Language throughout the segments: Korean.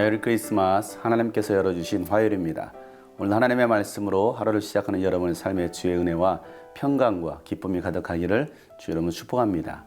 메리 크리스마스 하나님께서 열어주신 화요일입니다. 오늘 하나님의 말씀으로 하루를 시작하는 여러분의 삶의 주의 은혜와 평강과 기쁨이 가득하기를 주 여러분 축복합니다.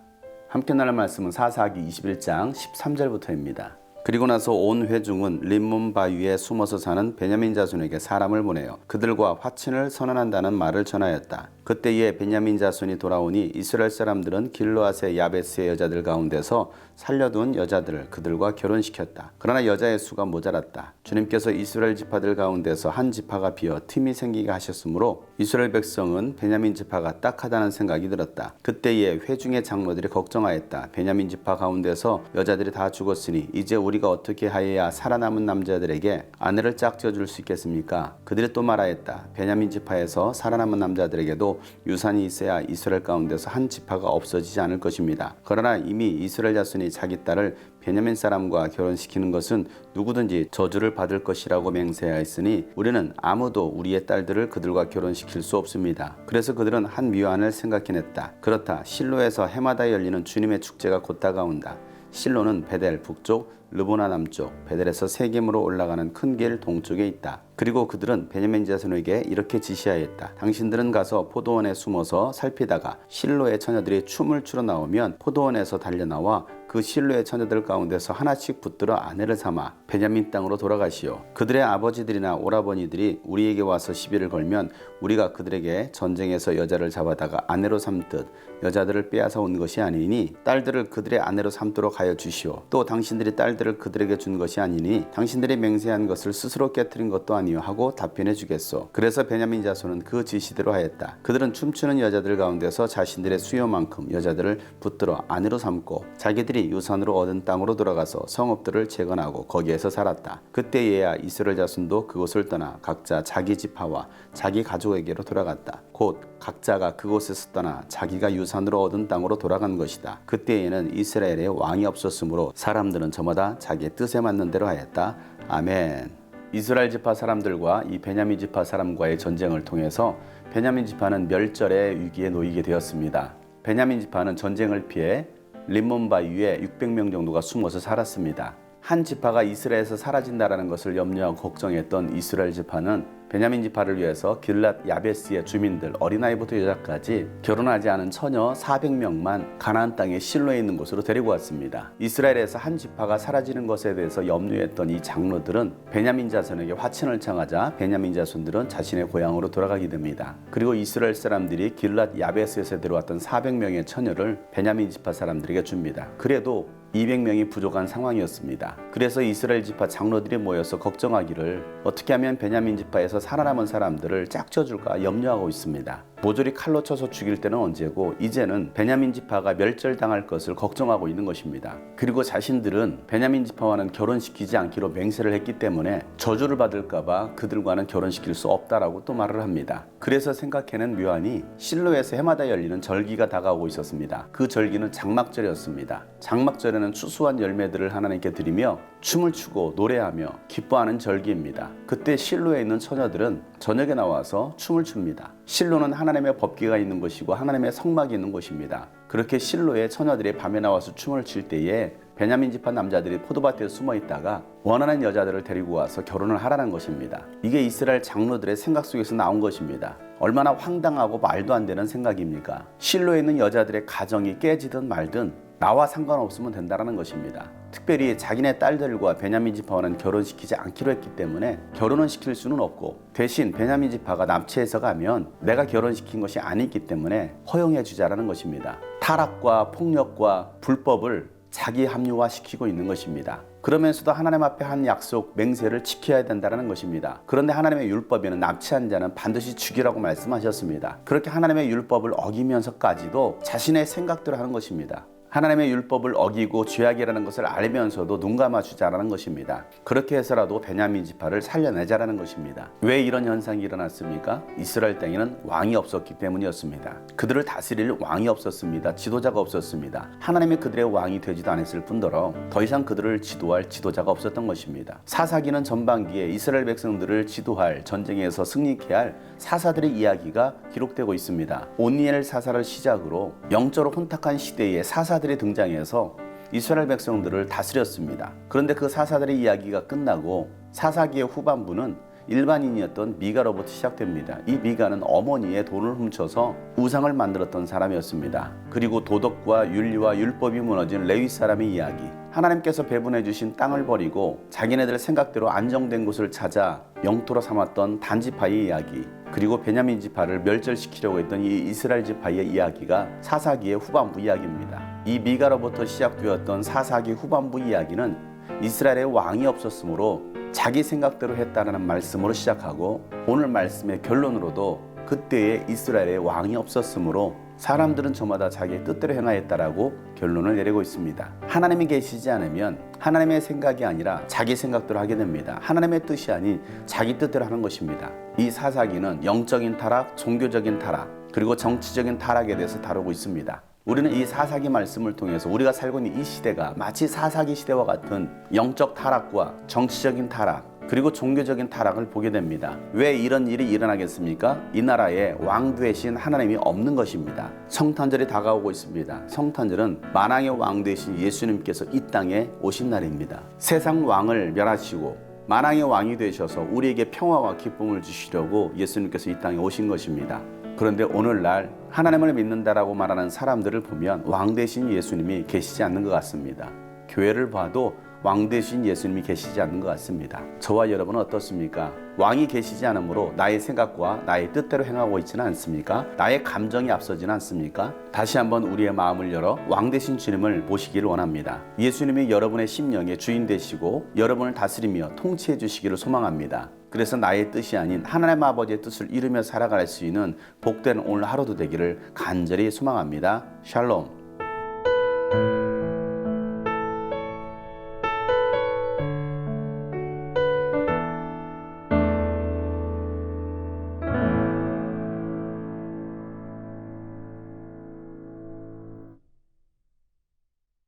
함께 나눌 말씀은 사사기 21장 13절부터입니다. 그리고 나서 온 회중은 림몬 바위에 숨어서 사는 베냐민 자손에게 사람을 보내어 그들과 화친을 선언한다는 말을 전하였다. 그때에 베냐민 자손이 돌아오니 이스라엘 사람들은 길로앗의 야베스의 여자들 가운데서 살려둔 여자들을 그들과 결혼시켰다. 그러나 여자의 수가 모자랐다. 주님께서 이스라엘 지파들 가운데서 한 지파가 비어 틈이 생기게 하셨으므로 이스라엘 백성은 베냐민 지파가 딱하다는 생각이 들었다. 그때에 회중의 장로들이 걱정하였다. 베냐민 지파 가운데서 여자들이 다 죽었으니 이제 우리가 어떻게 하여야 살아남은 남자들에게 아내를 짝지어 줄 수 있겠습니까? 그들이 또 말하였다. 베냐민 지파에서 살아남은 남자들에게도 유산이 있어야 이스라엘 가운데서 한 지파가 없어지지 않을 것입니다. 그러나 이미 이스라엘 자손이 자기 딸을 베냐민 사람과 결혼시키는 것은 누구든지 저주를 받을 것이라고 맹세하였으니 우리는 아무도 우리의 딸들을 그들과 결혼시킬 수 없습니다. 그래서 그들은 한 묘안을 생각해냈다. 그렇다. 실로에서 해마다 열리는 주님의 축제가 곧 다가온다. 실로는 베델 북쪽, 르보나 남쪽, 베델에서 세겜으로 올라가는 큰 길 동쪽에 있다. 그리고 그들은 베냐민 자손에게 이렇게 지시하였다. 당신들은 가서 포도원에 숨어서 살피다가 실로의 처녀들이 춤을 추러 나오면 포도원에서 달려나와 그 실로의 처녀들 가운데서 하나씩 붙들어 아내를 삼아 베냐민 땅으로 돌아가시오. 그들의 아버지들이나 오라버니들이 우리에게 와서 시비를 걸면 우리가 그들에게 전쟁에서 여자를 잡아다가 아내로 삼듯 여자들을 빼앗아 온 것이 아니니 딸들을 그들의 아내로 삼도록 하여 주시오. 또 당신들이 딸들을 그들에게 준 것이 아니니 당신들이 맹세한 것을 스스로 깨뜨린 것도 아니요 하고 답변해 주겠소. 그래서 베냐민 자손은 그 지시대로 하였다. 그들은 춤추는 여자들 가운데서 자신들의 수요만큼 여자들을 붙들어 아내로 삼고 자기들이 유산으로 얻은 땅으로 돌아가서 성읍들을 재건하고 거기에서 살았다. 그때에야 이스라엘 자손도 그곳을 떠나 각자 자기 지파와 자기 가족에게로 돌아갔다. 곧 각자가 그곳에서 떠나 자기가 유산 으로 얻은 땅으로 돌아간 것이다. 그때에는 이스라엘에 왕이 없었으므로 사람들은 저마다 자기의 뜻에 맞는 대로 하였다. 아멘. 이스라엘 지파 사람들과 이 베냐민 지파 사람과의 전쟁을 통해서 베냐민 지파는 멸절의 위기에 놓이게 되었습니다. 베냐민 지파는 전쟁을 피해 림몬바위에 600명 정도가 숨어서 살았습니다. 한 지파가 이스라엘에서 사라진다라는 것을 염려하고 걱정했던 이스라엘 지파는 베냐민 지파를 위해서 길랏 야베스의 주민들 어린아이부터 여자까지 결혼하지 않은 처녀 400명만 가나안 땅의 실로에 있는 곳으로 데리고 왔습니다. 이스라엘에서 한 지파가 사라지는 것에 대해서 염려했던 이 장로들은 베냐민 자손에게 화친을 청하자 베냐민 자손들은 자신의 고향으로 돌아가게 됩니다. 그리고 이스라엘 사람들이 길랏 야베스에서 데려왔던 400명의 처녀를 베냐민 지파 사람들에게 줍니다. 그래도 200명이 부족한 상황이었습니다. 그래서 이스라엘 지파 장로들이 모여서 걱정하기를 어떻게 하면 베냐민 지파에서 살아남은 사람들을 짝져줄까 염려하고 있습니다. 모조리 칼로 쳐서 죽일 때는 언제고 이제는 베냐민 지파가 멸절당할 것을 걱정하고 있는 것입니다. 그리고 자신들은 베냐민 지파와는 결혼시키지 않기로 맹세를 했기 때문에 저주를 받을까봐 그들과는 결혼시킬 수 없다라고 또 말을 합니다. 그래서 생각해낸 묘안이 실로에서 해마다 열리는 절기가 다가오고 있었습니다. 그 절기는 장막절이었습니다. 장막절에는 추수한 열매들을 하나님께 드리며 춤을 추고 노래하며 기뻐하는 절기입니다. 그때 실로에 있는 처녀들은 저녁에 나와서 춤을 춥니다. 실로는 하나님의 법궤가 있는 곳이고 하나님의 성막이 있는 곳입니다. 그렇게 실로의 처녀들이 밤에 나와서 춤을 출 때에 베냐민 지파 남자들이 포도밭에 숨어 있다가 원하는 여자들을 데리고 와서 결혼을 하라는 것입니다. 이게 이스라엘 장로들의 생각 속에서 나온 것입니다. 얼마나 황당하고 말도 안 되는 생각입니까? 실로에 있는 여자들의 가정이 깨지든 말든 나와 상관없으면 된다는 것입니다. 특별히 자기네 딸들과 베냐민 지파와는 결혼시키지 않기로 했기 때문에 결혼은 시킬 수는 없고 대신 베냐민 지파가 납치해서 가면 내가 결혼시킨 것이 아니기 때문에 허용해 주자라는 것입니다. 타락과 폭력과 불법을 자기 합리화시키고 있는 것입니다. 그러면서도 하나님 앞에 한 약속, 맹세를 지켜야 된다는 것입니다. 그런데 하나님의 율법에는 납치한 자는 반드시 죽이라고 말씀하셨습니다. 그렇게 하나님의 율법을 어기면서까지도 자신의 생각대로 하는 것입니다. 하나님의 율법을 어기고 죄악이라는 것을 알면서도 눈 감아 주자라는 것입니다. 그렇게 해서라도 베냐민 지파를 살려내자라는 것입니다. 왜 이런 현상이 일어났습니까? 이스라엘 땅에는 왕이 없었기 때문이었습니다. 그들을 다스릴 왕이 없었습니다. 지도자가 없었습니다. 하나님의 그들의 왕이 되지도 않았을 뿐더러 더 이상 그들을 지도할 지도자가 없었던 것입니다. 사사기는 전반기에 이스라엘 백성들을 지도할 전쟁에서 승리케 할 사사들의 이야기가 기록되고 있습니다. 온니엘 사사를 시작으로 영적으로 혼탁한 시대에 사사 사들이 등장해서 이스라엘 백성들을 다스렸습니다. 그런데 그 사사들의 이야기가 끝나고 사사기의 후반부는 일반인이었던 미가로부터 시작됩니다. 이 미가는 어머니의 돈을 훔쳐서 우상을 만들었던 사람이었습니다. 그리고 도덕과 윤리와 율법이 무너진 레위 사람의 이야기. 하나님께서 배분해 주신 땅을 버리고 자기네들 생각대로 안정된 곳을 찾아 영토로 삼았던 단지파의 이야기. 그리고 베냐민 지파를 멸절시키려고 했던 이 이스라엘 지파의 이야기가 사사기의 후반부 이야기입니다. 이 미가로부터 시작되었던 사사기 후반부 이야기는 이스라엘의 왕이 없었으므로 자기 생각대로 했다는 말씀으로 시작하고 오늘 말씀의 결론으로도 그때의 이스라엘의 왕이 없었으므로 사람들은 저마다 자기의 뜻대로 행하였다라고 결론을 내리고 있습니다. 하나님이 계시지 않으면 하나님의 생각이 아니라 자기 생각대로 하게 됩니다. 하나님의 뜻이 아닌 자기 뜻대로 하는 것입니다. 이 사사기는 영적인 타락, 종교적인 타락, 그리고 정치적인 타락에 대해서 다루고 있습니다. 우리는 이 사사기 말씀을 통해서 우리가 살고 있는 이 시대가 마치 사사기 시대와 같은 영적 타락과 정치적인 타락 그리고 종교적인 타락을 보게 됩니다. 왜 이런 일이 일어나겠습니까? 이 나라에 왕 되신 하나님이 없는 것입니다. 성탄절이 다가오고 있습니다. 성탄절은 만왕의 왕 되신 예수님께서 이 땅에 오신 날입니다. 세상 왕을 멸하시고 만왕의 왕이 되셔서 우리에게 평화와 기쁨을 주시려고 예수님께서 이 땅에 오신 것입니다. 그런데 오늘날 하나님을 믿는다라고 말하는 사람들을 보면 왕 대신 예수님이 계시지 않는 것 같습니다. 교회를 봐도 왕 대신 예수님이 계시지 않는 것 같습니다. 저와 여러분은 어떻습니까? 왕이 계시지 않으므로 나의 생각과 나의 뜻대로 행하고 있지는 않습니까? 나의 감정이 앞서지는 않습니까? 다시 한번 우리의 마음을 열어 왕 대신 주님을 모시기를 원합니다. 예수님이 여러분의 심령의 주인 되시고 여러분을 다스리며 통치해 주시기를 소망합니다. 그래서 나의 뜻이 아닌 하나님 아버지의 뜻을 이루며 살아갈 수 있는 복된 오늘 하루도 되기를 간절히 소망합니다. 샬롬.